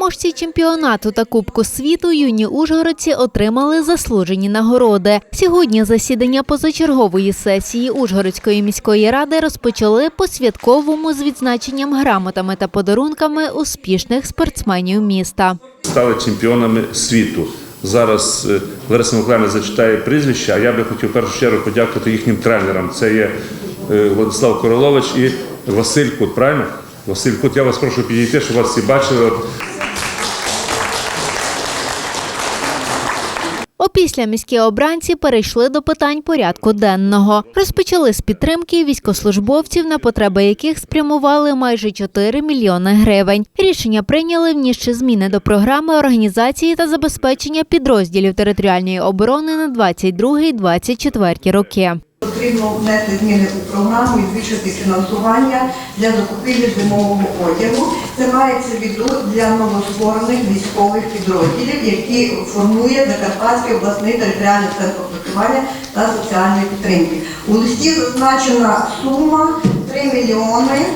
Переможці чемпіонату та Кубку світу юні ужгородці отримали заслужені нагороди. Сьогодні засідання позачергової сесії Ужгородської міської ради розпочали по святковому з відзначенням грамотами та подарунками успішних спортсменів міста. стали чемпіонами світу. Зараз е, Лариса Миколаївна зачитає прізвища, а я би хотів в першу чергу подякувати їхнім тренерам. Це є е, Владислав Королович і Василь Кут, правильно? Василь Кут, я вас прошу підійти, щоб вас всі бачили. Опісля міські обранці перейшли до питань порядку денного. Розпочали з підтримки військослужбовців, на потреби яких спрямували майже 4 мільйони гривень. Рішення прийняли внісши зміни до програми організації та забезпечення підрозділів територіальної оборони на 22-24 роки. Потрібно внести зміни у програму і збільшити фінансування для закупівлі зимового одягу. Це мається в виду для новостворених військових підрозділів, які формує Закарпатський обласний територіальний центр комплектування та соціальної підтримки. У листі зазначена сума 3 мільйони.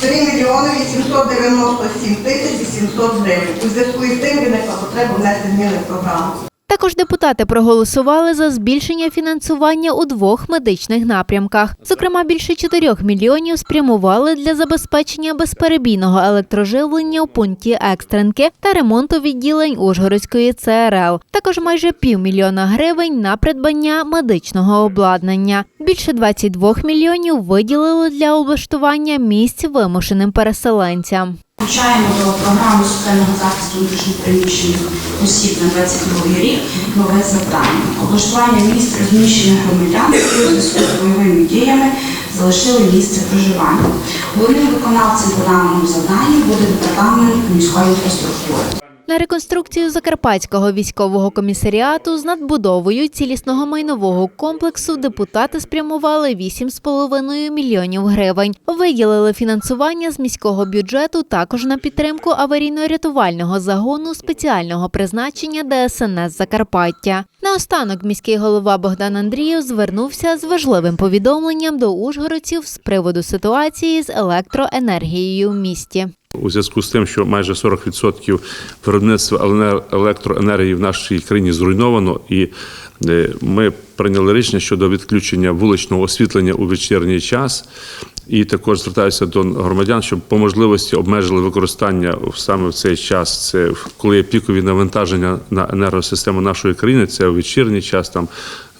3 мільйони 897 тисяч 700 гривень. У зв'язку із тим виникла потреба внести зміни в програму. Також депутати проголосували за збільшення фінансування у двох медичних напрямках. Зокрема, більше 4 мільйонів спрямували для забезпечення безперебійного електроживлення у пункті екстренки та ремонту відділень Ужгородської ЦРЛ. Також майже півмільйона гривень на придбання медичного обладнання. Більше 22 мільйонів виділили для облаштування місць вимушеним переселенцям. Включаємо до програми соціального захисту внутрішньопереміщених осіб на 22 рік нове завдання. Облаштування місць розміщення громадян, у зв'язку з бойовими діями залишили місце проживання. Головним виконавцем по даному завданню буде департамент міської інфраструктури. На реконструкцію Закарпатського військового комісаріату з надбудовою цілісного майнового комплексу депутати спрямували 8,5 мільйонів гривень. Виділили фінансування з міського бюджету також на підтримку аварійно-рятувального загону спеціального призначення ДСНС Закарпаття. Наостанок міський голова Богдан Андрієв звернувся з важливим повідомленням до ужгородців з приводу ситуації з електроенергією в місті. у зв'язку з тим, що майже 40% виробництва електроенергії в нашій країні зруйновано, і е, ми прийняли рішення щодо відключення вуличного освітлення у вечірній час. І також звертаюся до громадян, щоб по можливості обмежили використання саме в цей час. Це коли є пікові навантаження на енергосистему нашої країни. Це в вечірній час, там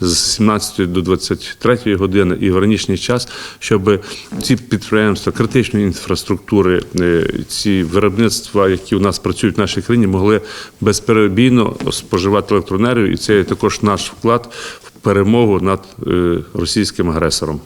з 17 до 23 години і в ранішній час, щоб ці підприємства критичної інфраструктури, е, ці виробництва, які у нас працюють в нашій країні, могли безперебійно споживати електроенергію, і це також наш вклад в перемогу над е, російським агресором.